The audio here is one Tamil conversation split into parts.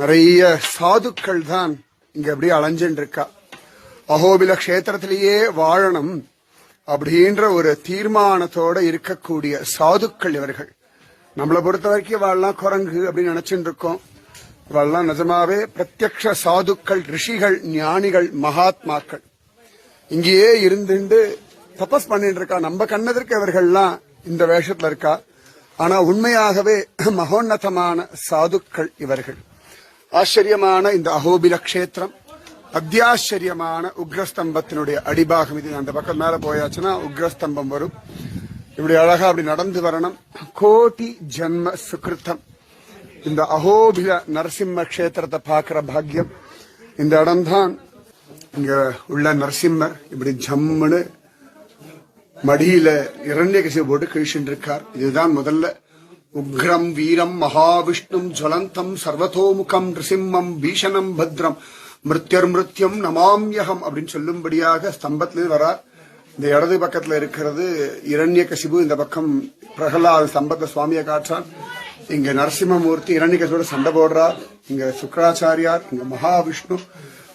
நிறைய சாதுக்கள் தான் இங்க அப்படியே அலைஞ்சுட்டு இருக்கா அகோபில கஷேத்திரத்திலேயே வாழணும் அப்படின்ற ஒரு தீர்மானத்தோட இருக்கக்கூடிய சாதுக்கள் இவர்கள். நம்மளை பொறுத்த வரைக்கும் வாழலாம் குரங்கு அப்படின்னு நினைச்சுட்டு இருக்கோம் இவாள்லாம் நிஜமாவே பிரத்யக்ஷ சாதுக்கள் ரிஷிகள் ஞானிகள் மகாத்மாக்கள். இங்கேயே இருந்துட்டு தபஸ் பண்ணிட்டு இருக்கா நம்ம கண்ணதற்கு இவர்கள்லாம் இந்த வேஷத்துல இருக்கா. ஆனா உண்மையாகவே மகோன்னதமான சாதுக்கள் இவர்கள். ஆச்சரியமான இந்த அகோபில கஷேத்திரம் அத்தியாச்சரியமான உக்ரஸ்தம்பத்தினுடைய அடிபாகம். இது அந்த பக்கம் மேல போயாச்சுன்னா உக்ரஸ்தம்பம் வரும். இப்படி அழகா அப்படி நடந்து வரணும். கோட்டி ஜென்ம சுகிருத்தம். இந்த அகோபில நரசிம்ம கஷேத்திரத்தை பார்க்கிற பாக்கியம் இந்த இடம்தான். இங்க உள்ள நரசிம்மர் இப்படி ஜம்முன்னு மடியில இரண்யகசிவு போட்டு கிழிச்சுட்டு இருக்கார். இதுதான் முதல்ல உக்ரம் வீரம் மகாவிஷ்ணும் ஜுவலந்தம் சர்வதோமுகம் நிருசிம்மம் பீஷணம் பத்ரம். மிருத்யர் மிருத்யம் நமாம்யகம் அப்படின்னு சொல்லும்படியாக ஸ்தம்பத்திலிருந்து வரார். இந்த இடது பக்கத்துல இருக்கிறது இரண்யகசிபு இந்த பக்கம் பிரகலாத ஸ்தம்பத்தை சுவாமியை காற்றான் இங்க நரசிம்மமூர்த்தி இரண்யகசிபோட சண்டை போடுறார். இங்க சுக்கராச்சாரியார் இங்க மகாவிஷ்ணு.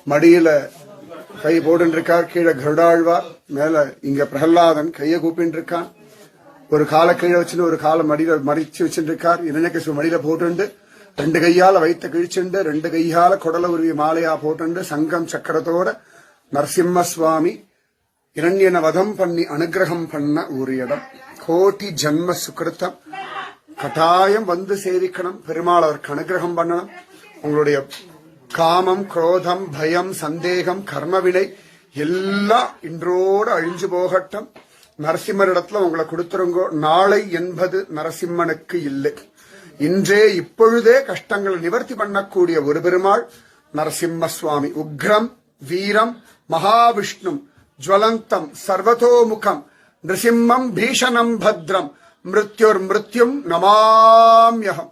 மடியில கை போடுன்னு இருக்கார் கீழே கருடாழ்வார். மேல இங்க பிரகலாதன் கையை கூப்பின்னு இருக்கான். ஒரு காலை கீழே வச்சுட்டு ஒரு காலை மடியில மடிச்சு வச்சுட்டு இருக்கார் மடியில போட்டுண்டு ரெண்டு கையால வைத்த கிழிச்சுண்டு ரெண்டு கையால குடல உருவி மாலையா போட்டுண்டு சங்கம் சக்கரத்தோட நரசிம்ம சுவாமி இரண்யன வதம் பண்ணி அனுகிரகம் பண்ண ஒரு இடம். கோட்டி ஜன்ம சுக்கிருத்தம். கட்டாயம் வந்து சேவிக்கணும். பெருமாள் அவருக்கு அனுகிரகம் பண்ணணும். உங்களுடைய காமம் குரோதம் பயம் சந்தேகம் கர்மவினை எல்லாம் இன்றோடு அழிஞ்சு போகட்டும். நரசிம்மரிடத்துல உங்களை கொடுத்துருங்கோ. நாளை என்பது நரசிம்மனுக்கு இல்லை. இன்றே இப்பொழுதே கஷ்டங்களை நிவர்த்தி பண்ணக்கூடிய ஒரு பெருமாள் நரசிம்ம சுவாமி உக்ரம் வீரம் மகாவிஷ்ணும் ஜுவலந்தம் சர்வதோமுகம் நிருசிம்மம் பீஷணம் பத்ரம். மிருத்யுர் மிருத்யும் நமாம்யகம்.